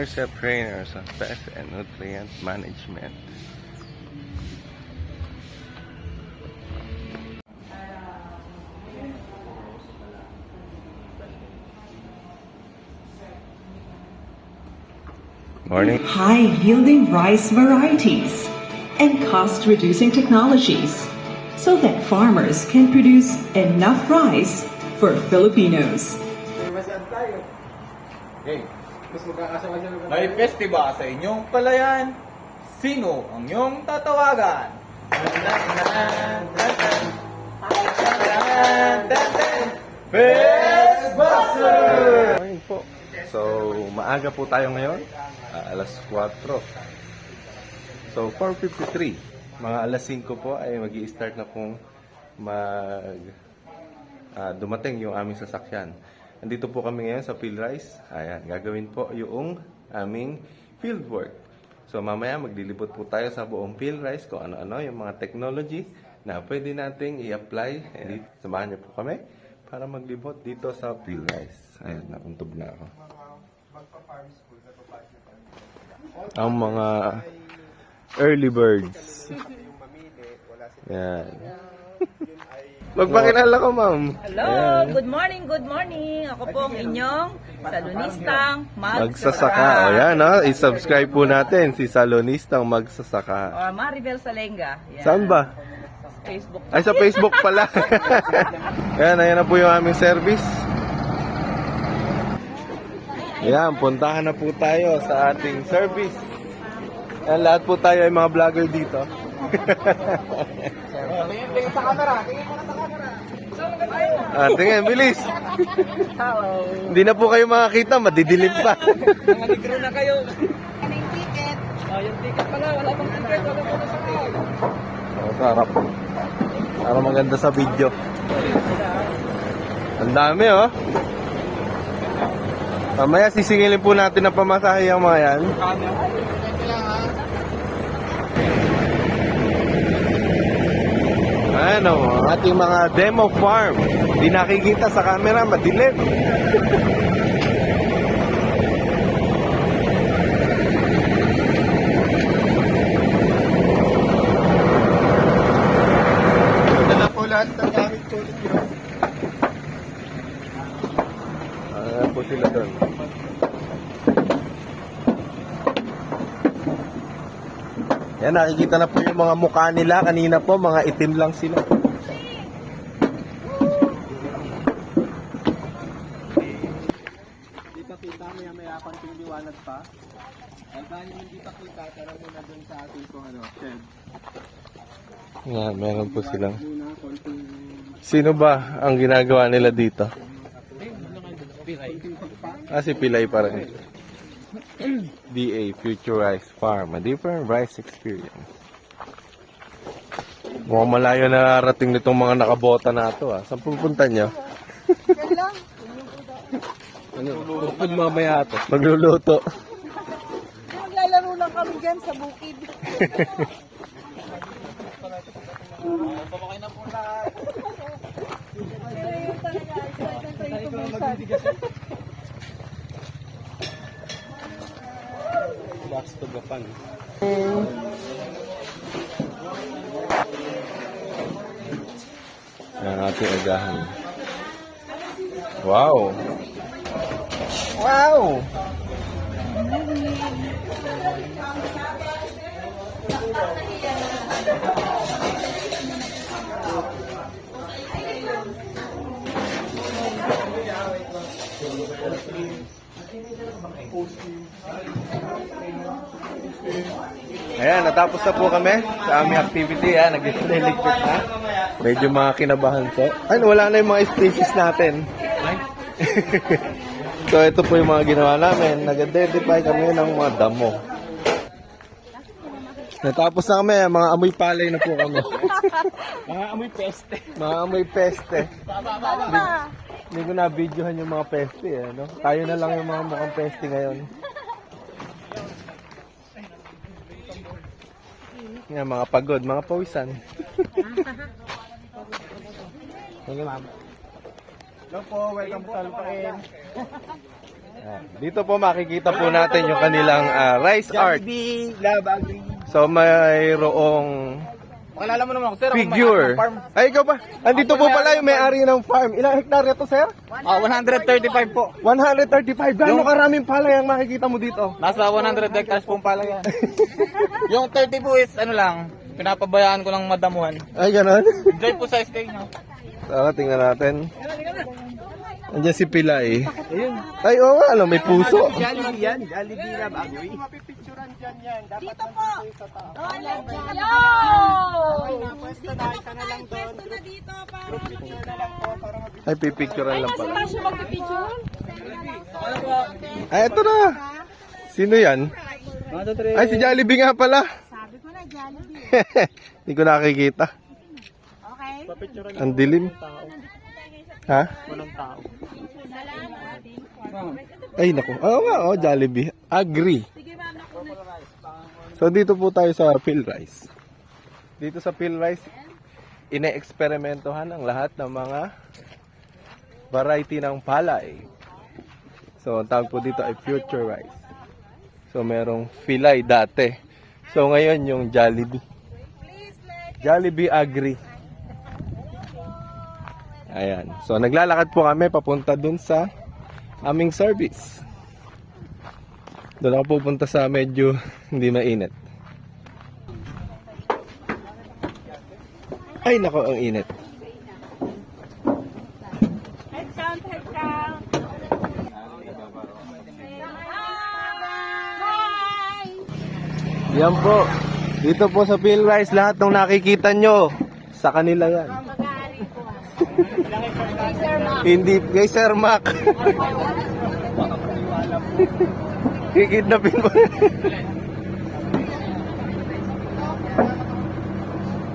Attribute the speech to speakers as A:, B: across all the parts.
A: Marcia Trainer sa Pest and Nutrient Management. Morning.
B: high yielding rice varieties and cost reducing technologies so that farmers can produce enough rice for Filipinos.
C: May festival sa inyong palayan. Sino ang iyong tatawagan?
A: Morning po. So, maaga po tayo ngayon. Ah, alas 4. So, 4.53. Mga alas 5 po ay mag start na pong mag ah, dumating yung aming sasakyan. Andito po kami ngayon sa field rice. Ayan, gagawin po yung aming field work. So, mamaya maglilibot po tayo sa buong field rice kung ano-ano yung mga technology na pwede nating i-apply. And samahan niyo po kami para maglibot dito sa field rice. Ayan, nakuntog na ako. Ang mga early birds. Yan. Magpakilala ko, ma'am.
D: Hello, good morning, good morning. Ako po ang inyong salonistang
A: Magsasaka. O yan, no? I-subscribe po natin si Salonistang Magsasaka.
D: Or Maribel Salenga. Yan.
A: Saan ba?
D: Facebook.
A: Ay, sa Facebook pala. Ayan, ayan na po yung aming service. Ayan, puntahan na po tayo sa ating service. Ayan, lahat po tayo ay mga vlogger dito.
C: Tingin sa camera, tingin mo na sa camera.
A: ah, tingin, bilis.
D: Hello.
A: Hindi na po kayo makakita, madidilim pa.
C: Mga negro na kayo.
D: Yung ticket.
C: Oh, yung ticket pala, wala pang ticket, wala pang ticket.
A: Oh, sarap. Para maganda sa video. Ang dami, oh. Mamaya sisingilin po natin ang pamasahe ang mga yan. Ano, ating mga demo farm. Di nakikita sa camera, madilim.
C: Dala po lahat ng gamit ko.
A: Ano po sila doon? Yan, nakikita na po yung mga mukha nila. Kanina po, mga itim lang sila.
C: Hindi pa kita, maya maya konting liwanag pa. Ay, dahil hindi pa kita, tara muna dun sa ating kung ano, shed.
A: Yan, meron po silang. Sino ba ang ginagawa nila dito? Ah, si Pilay pa rin. DA, Future Rice Farm. A different rice experience. Mukhang malayo na narating nitong mga nakabota na ito ah. Saan pupunta nyo?
C: Ano, bukod mamaya ito.
A: Magluluto.
D: Maglalaro lang kami dyan sa bukid.
A: Box to gapan. Ang ating agahan. Wow! Wow! Ayan, natapos na po kami sa aming activity. Ayan, nag-electric na. Medyo mga kinabahan po. Ay, wala na yung mga species natin. so, ito po yung mga ginawa namin. Nag-identify kami ng mga damo. Natapos na kami, mga amoy palay na po kami.
C: Mga amoy peste.
A: mga amoy peste. Hindi, hindi ko na-videohan yung mga peste. Eh, no? Tayo na lang yung mga mukhang peste ngayon. Yan, mga pagod, mga pawisan.
C: Sige, ma'am. Hello po, welcome po sa Lupain.
A: Dito po makikita po natin yung kanilang ah, rice art.
C: Jollibee, Love Agri.
A: So mayroong
C: Pakilala mo naman ako, sir.
A: figure. Ay, ikaw pa. Andito po pala yung may-ari ng farm. Ilang hektarya to, sir?
C: Ah, 135 po.
A: 135. Gano'ng karaming palay ang makikita mo dito?
C: Nasa 100 hectares pong pala yan. yung 30 po is ano lang, pinapabayaan ko lang madamuhan.
A: Ay, gano'n?
C: Enjoy po sa stay nyo.
A: Tara, tingnan natin. Andiyan si Pilay. Ay, oo nga, alam, may puso.
C: Jollibee yan, Jollibee Love Agri.
D: Dito po. Yo! Pwesto na, isa na lang doon. Pwesto na dito para
A: Ay, pipicturean lang pala.
D: Tasyo magpipicture?
A: Ay, ito na. Sino yan? Ay, si Jollibee nga pala.
D: Sabi ko na, Jollibee.
A: Hindi ko nakikita.
D: Okay?
A: Ang dilim. Ha? Ay, naku. Oo nga, oh, Jollibee. Agree. So, dito po tayo sa Phil Rice. Dito sa Phil Rice, ine-eksperimentohan ang lahat ng mga variety ng palay. So, ang tawag po dito ay Future Rice. So, merong Filay dati. So, ngayon yung Jollibee. Jollibee Agri. Ayan. So, naglalakad po kami papunta dun sa aming service. Doon ako pupunta sa medyo hindi mainit. Ay, nako, ang init.
D: Head count, head count. Hi!
A: Yan po. Dito po sa Phil Rice, lahat ng nakikita nyo, sa kanila yan. Hindi, kay Sir Mac. Kikidnapin mo.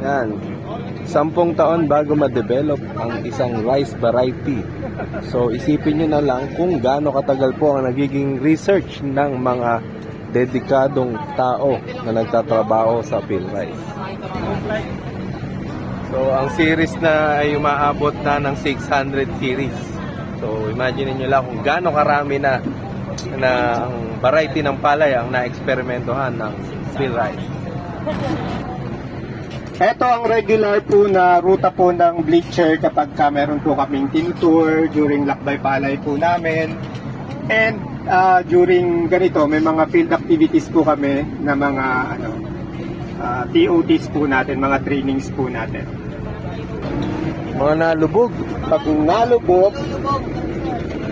A: yan. Sampung taon bago ma-develop ang isang rice variety. So isipin nyo na lang kung gaano katagal po ang nagiging research ng mga dedikadong tao na nagtatrabaho sa Philrice. So, ang series na ay umaabot na ng 600 series. So, imagine niyo lang kung gaano karami na na ang variety ng palay ang na-eksperimentohan ng Philrice.
E: Ito ang regular po na ruta po ng bleacher kapag ka meron po kaming team tour during lakbay palay po namin. And ah, during ganito, may mga field activities po kami na mga ano, ah, TOTs po natin, mga trainings po natin.
A: Mga nalubog.
E: Pag nalubog,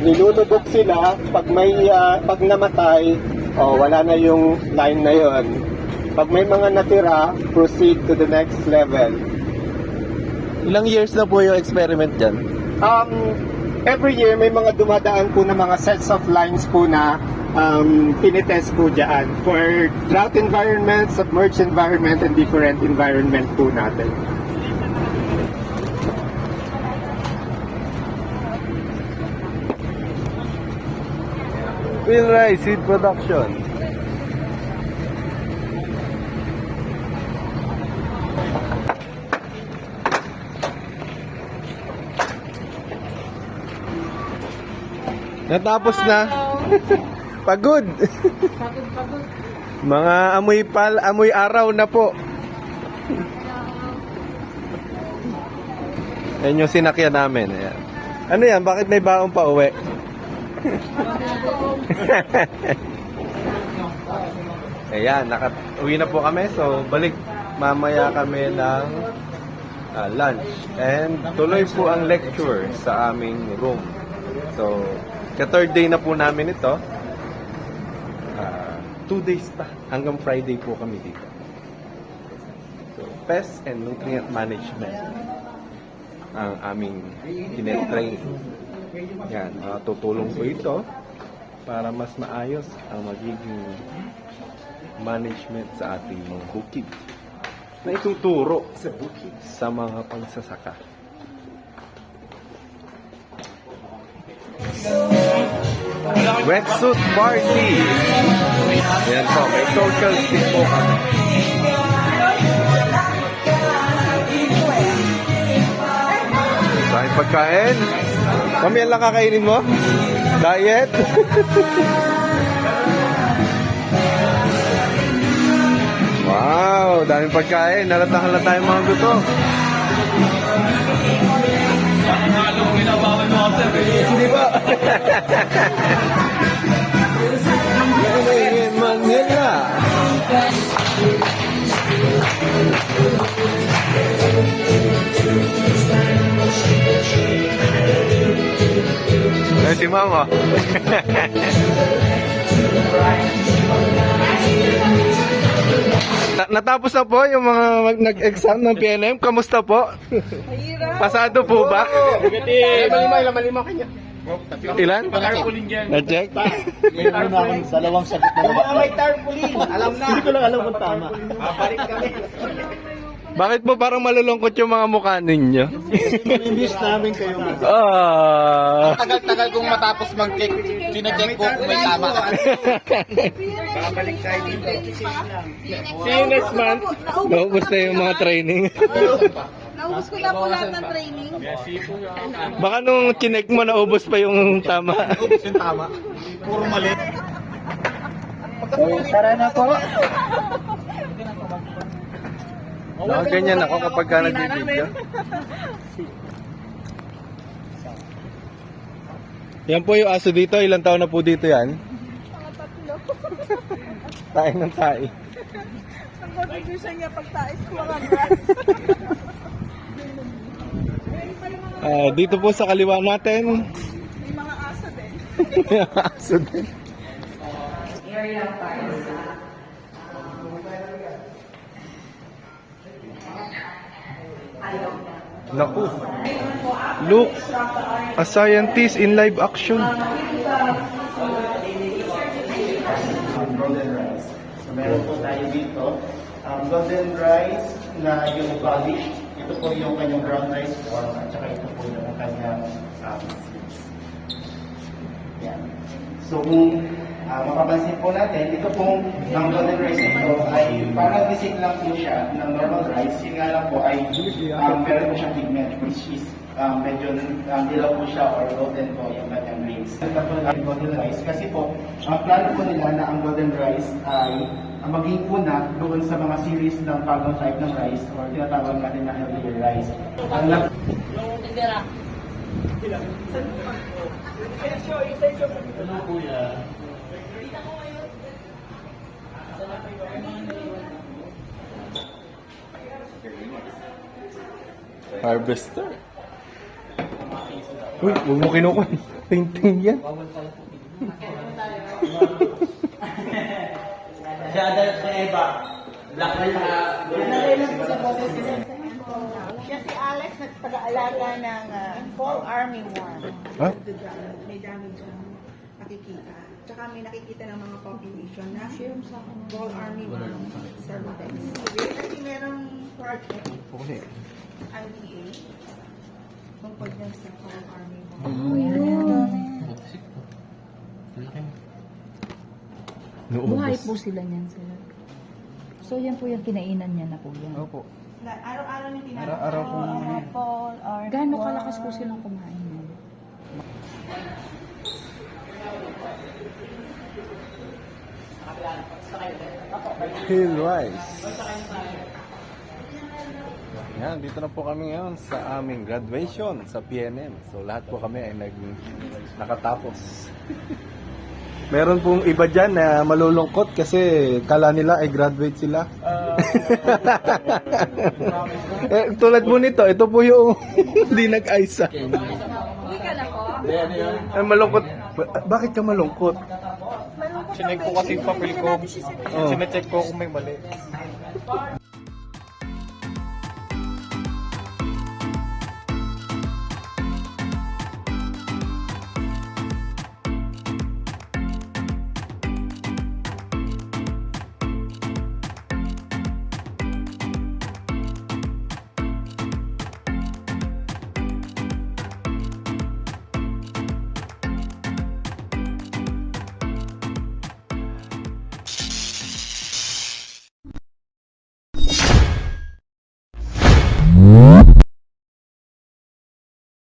E: nilulubog sila. Pag may ah, pag namatay, oh, wala na yung line na yon. Pag may mga natira, proceed to the next level.
A: Ilang years na po yung experiment dyan?
E: Um, every year may mga dumadaan po na mga sets of lines po na um, tinitest po dyan for drought environment, submerged environment, and different environment po natin.
A: Philrice Seed Production. Natapos na. Pagod. Mga amoy pal, amoy araw na po. Yan yung sinakyan namin. Ayan. Ano yan? Bakit may baon pa uwi? Ayan, naka, uwi na po kami. So, balik mamaya kami ng ah, lunch. And tuloy po ang lecture sa aming room. So, ka-third day na po namin ito. Ah, two days pa. Hanggang Friday po kami dito. So, pest and nutrient management ang aming tinetrain. Yan, ah, tutulong po ito para mas maayos ang magiging management sa ating mga bukid na ituturo sa bukid sa mga pangsasaka. Wetsuit Party! Yan po, may social stick po kami. Kahit pagkain, kami lang kakainin mo? Diet? wow, daming pagkain. Halata halata yung mga guto. In Manila. Eh, si Mama. Na- natapos na po yung mga mag- nag-exam ng PNM. Kamusta po? Pasado po ba?
F: Lima, lima, lima kanya.
A: Ilan? Na-check?
F: Meron na akong dalawang sagot na naman. May tarpaulin. Alam na. Hindi ko lang alam kung tama. Babalik kami.
A: Bakit po parang malulungkot yung mga mukha ninyo?
F: Imbis namin kayo.
A: Ah.
G: Tagal-tagal kong matapos mag-check, chine-check ko kung may tama.
F: See you next month.
A: Naubos na yung mga training.
H: Naubos ko na po lahat ng training.
A: Baka nung chinek mo, naubos pa yung tama.
G: Yung tama. Puro mali.
F: Tara na po.
A: Nakaganyan ako kapag ka nagbibideo. Yan po yung aso dito. Ilang taon na po dito yan? Tae ng tae.
H: Ang contribution niya pagtais ko mga grass.
A: Ah, dito po sa kaliwa natin.
H: May mga aso din.
A: aso din. Naku. Look, a scientist in live action.
F: So meron po tayo dito. Um, golden rice na yung polish. Ito po yung kanyang brown rice form at saka ito po yung kanyang um. Yan. So kung uh, mapapansin po natin, ito pong ang golden rice ito ay parang disik lang po siya ng normal rice. Yun nga lang po ay um, meron po siyang pigment which is um, medyo um, dilaw po siya or golden po yung kanyang grains. Ito po ang golden rice kasi po ang plano po nila na ang golden rice ay maging una doon sa mga series ng bagong type ng rice or tinatawag natin na healthier rice. Ang lak-
A: Harvester. Uy, huwag mo kinukuha. Painting yan.
H: Siya si Alex, nagpag-aalaga ng ah, fall army worm.
A: Ha?
H: May damage ang nakikita. Tsaka may nakikita ng mga population na fall army worm cervix. Kasi merong project, IDA, tungkol dyan sa fall army worm.
I: Buhay po sila niyan sila. So yan po yung kinainan niya na po yan.
A: Opo.
H: Na, araw-araw yung tinatawag.
A: Araw-araw po
H: Fall, fall army
I: Gaano
H: worm.
I: kalakas po silang kumain yan?
A: Hill Rice. Yan, dito na po kami ngayon sa aming graduation sa PNM. So lahat po kami ay nag nakatapos. Meron pong iba dyan na malulungkot kasi kala nila ay graduate sila. eh, tulad po nito, ito po yung hindi nag-aisa. Ay, malungkot. Ba- bakit ka malungkot?
G: Chinek ko kasi yung papel ko.
A: Oh.
G: Chinecheck ko kung may mali.